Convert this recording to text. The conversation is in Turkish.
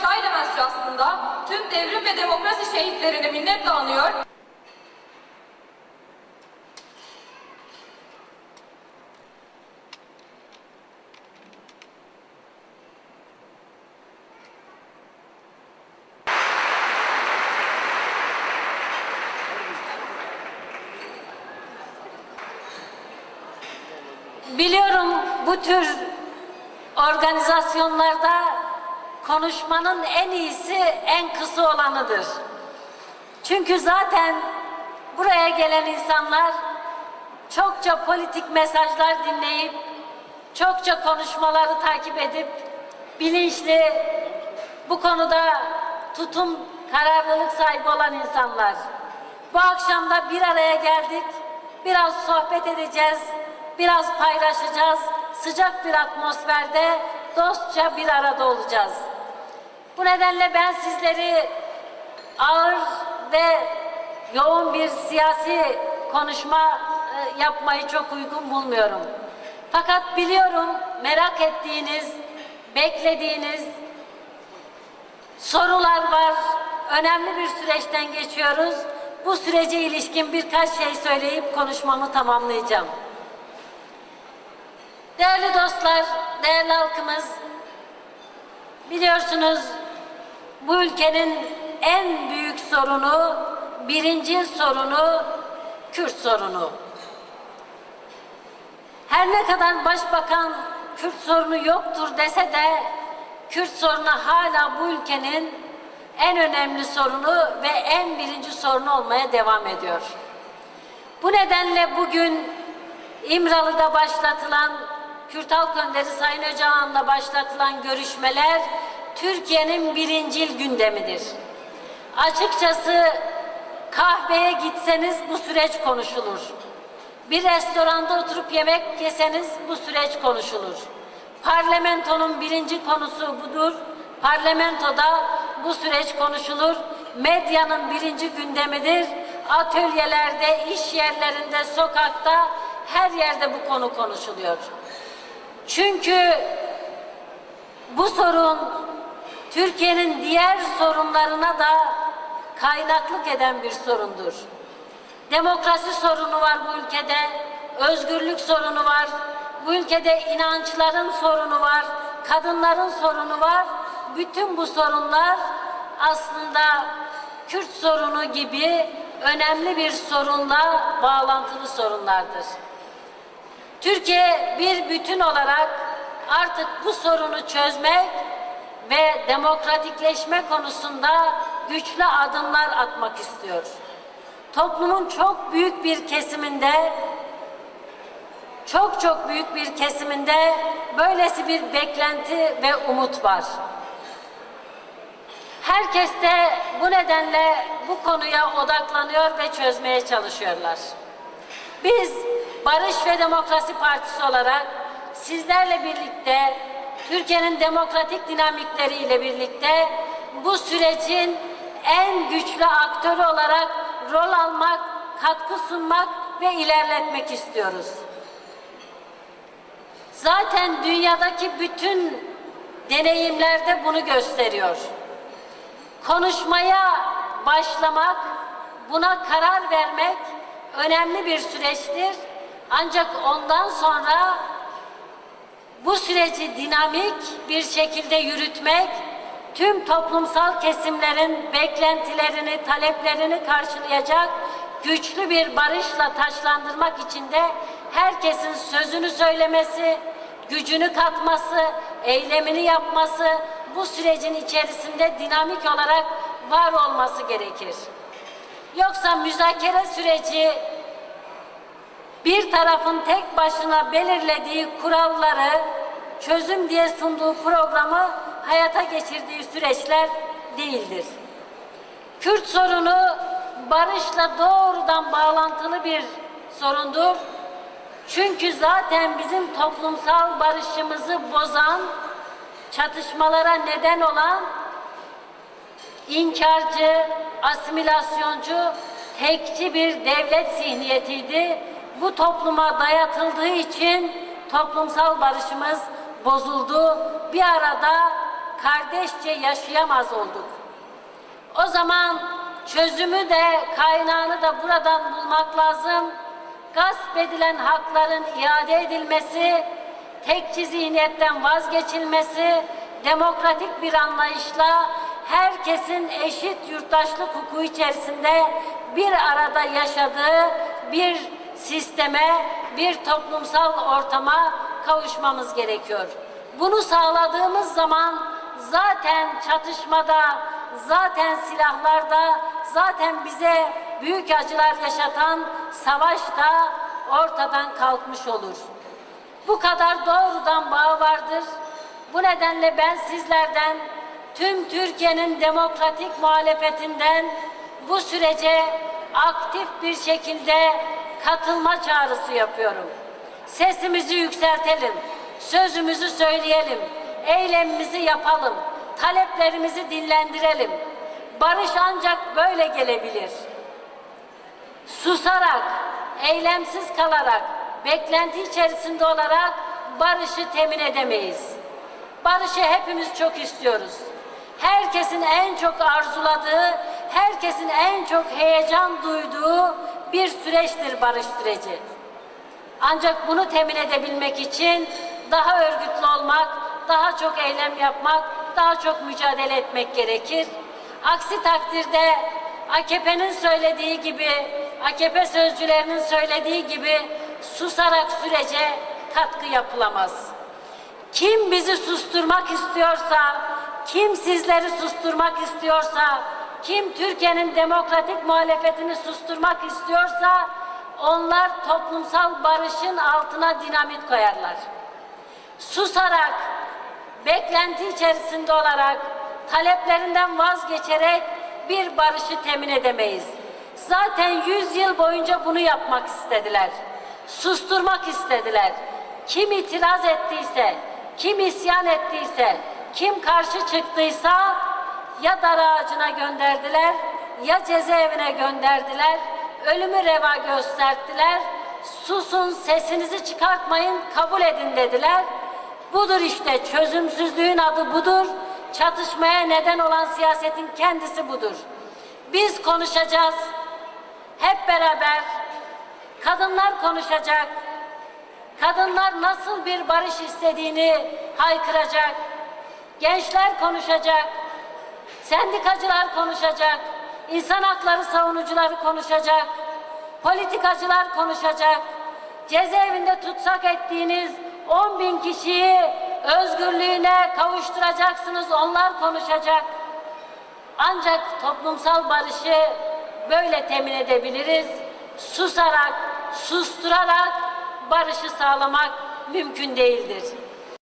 ifşa demonstrasyonunda tüm devrim ve demokrasi şehitlerini minnetle anıyor. Biliyorum bu tür organizasyonlarda konuşmanın en iyisi en kısa olanıdır. Çünkü zaten buraya gelen insanlar çokça politik mesajlar dinleyip, çokça konuşmaları takip edip, bilinçli bu konuda tutum, kararlılık sahibi olan insanlar. Bu akşam da bir araya geldik, biraz sohbet edeceğiz, biraz paylaşacağız, sıcak bir atmosferde dostça bir arada olacağız. Bu nedenle ben sizleri ağır ve yoğun bir siyasi konuşma e, yapmayı çok uygun bulmuyorum. Fakat biliyorum merak ettiğiniz, beklediğiniz sorular var. Önemli bir süreçten geçiyoruz. Bu sürece ilişkin birkaç şey söyleyip konuşmamı tamamlayacağım. Değerli dostlar, değerli halkımız, biliyorsunuz bu ülkenin en büyük sorunu, birinci sorunu Kürt sorunu. Her ne kadar başbakan Kürt sorunu yoktur dese de Kürt sorunu hala bu ülkenin en önemli sorunu ve en birinci sorunu olmaya devam ediyor. Bu nedenle bugün İmralı'da başlatılan Kürt Halk Önderi Sayın Öcalan'la başlatılan görüşmeler Türkiye'nin birincil gündemidir. Açıkçası kahveye gitseniz bu süreç konuşulur. Bir restoranda oturup yemek yeseniz bu süreç konuşulur. Parlamentonun birinci konusu budur. Parlamentoda bu süreç konuşulur. Medyanın birinci gündemidir. Atölyelerde, iş yerlerinde, sokakta her yerde bu konu konuşuluyor. Çünkü bu sorun Türkiye'nin diğer sorunlarına da kaynaklık eden bir sorundur. Demokrasi sorunu var bu ülkede, özgürlük sorunu var, bu ülkede inançların sorunu var, kadınların sorunu var. Bütün bu sorunlar aslında Kürt sorunu gibi önemli bir sorunla bağlantılı sorunlardır. Türkiye bir bütün olarak artık bu sorunu çözmek ve demokratikleşme konusunda güçlü adımlar atmak istiyor. Toplumun çok büyük bir kesiminde çok çok büyük bir kesiminde böylesi bir beklenti ve umut var. Herkes de bu nedenle bu konuya odaklanıyor ve çözmeye çalışıyorlar. Biz Barış ve Demokrasi Partisi olarak sizlerle birlikte Türkiye'nin demokratik dinamikleriyle birlikte bu sürecin en güçlü aktörü olarak rol almak, katkı sunmak ve ilerletmek istiyoruz. Zaten dünyadaki bütün deneyimlerde bunu gösteriyor. Konuşmaya başlamak, buna karar vermek önemli bir süreçtir. Ancak ondan sonra bu süreci dinamik bir şekilde yürütmek, tüm toplumsal kesimlerin beklentilerini, taleplerini karşılayacak güçlü bir barışla taşlandırmak için de herkesin sözünü söylemesi, gücünü katması, eylemini yapması, bu sürecin içerisinde dinamik olarak var olması gerekir. Yoksa müzakere süreci bir tarafın tek başına belirlediği kuralları çözüm diye sunduğu programı hayata geçirdiği süreçler değildir. Kürt sorunu barışla doğrudan bağlantılı bir sorundur. Çünkü zaten bizim toplumsal barışımızı bozan, çatışmalara neden olan inkarcı, asimilasyoncu, tekçi bir devlet zihniyetiydi. Bu topluma dayatıldığı için toplumsal barışımız bozuldu. Bir arada kardeşçe yaşayamaz olduk. O zaman çözümü de kaynağını da buradan bulmak lazım. Gasp edilen hakların iade edilmesi, tekçi zihniyetten vazgeçilmesi, demokratik bir anlayışla herkesin eşit yurttaşlık hukuku içerisinde bir arada yaşadığı bir sisteme, bir toplumsal ortama kavuşmamız gerekiyor. Bunu sağladığımız zaman zaten çatışmada, zaten silahlarda, zaten bize büyük acılar yaşatan savaş da ortadan kalkmış olur. Bu kadar doğrudan bağ vardır. Bu nedenle ben sizlerden tüm Türkiye'nin demokratik muhalefetinden bu sürece aktif bir şekilde katılma çağrısı yapıyorum. Sesimizi yükseltelim, sözümüzü söyleyelim, eylemimizi yapalım, taleplerimizi dinlendirelim. Barış ancak böyle gelebilir. Susarak, eylemsiz kalarak, beklenti içerisinde olarak barışı temin edemeyiz. Barışı hepimiz çok istiyoruz. Herkesin en çok arzuladığı, herkesin en çok heyecan duyduğu bir süreçtir barış süreci. Ancak bunu temin edebilmek için daha örgütlü olmak, daha çok eylem yapmak, daha çok mücadele etmek gerekir. Aksi takdirde AKP'nin söylediği gibi, AKP sözcülerinin söylediği gibi susarak sürece katkı yapılamaz. Kim bizi susturmak istiyorsa, kim sizleri susturmak istiyorsa, kim Türkiye'nin demokratik muhalefetini susturmak istiyorsa onlar toplumsal barışın altına dinamit koyarlar. Susarak, beklenti içerisinde olarak, taleplerinden vazgeçerek bir barışı temin edemeyiz. Zaten yüz yıl boyunca bunu yapmak istediler. Susturmak istediler. Kim itiraz ettiyse, kim isyan ettiyse, kim karşı çıktıysa ya dar ağacına gönderdiler, ya cezaevine gönderdiler, ölümü reva gösterdiler. Susun, sesinizi çıkartmayın, kabul edin dediler. Budur işte çözümsüzlüğün adı budur. Çatışmaya neden olan siyasetin kendisi budur. Biz konuşacağız. Hep beraber kadınlar konuşacak. Kadınlar nasıl bir barış istediğini haykıracak. Gençler konuşacak. Sendikacılar konuşacak. insan hakları savunucuları konuşacak. Politikacılar konuşacak. Cezaevinde tutsak ettiğiniz 10 bin kişiyi özgürlüğüne kavuşturacaksınız. Onlar konuşacak. Ancak toplumsal barışı böyle temin edebiliriz. Susarak, susturarak barışı sağlamak mümkün değildir.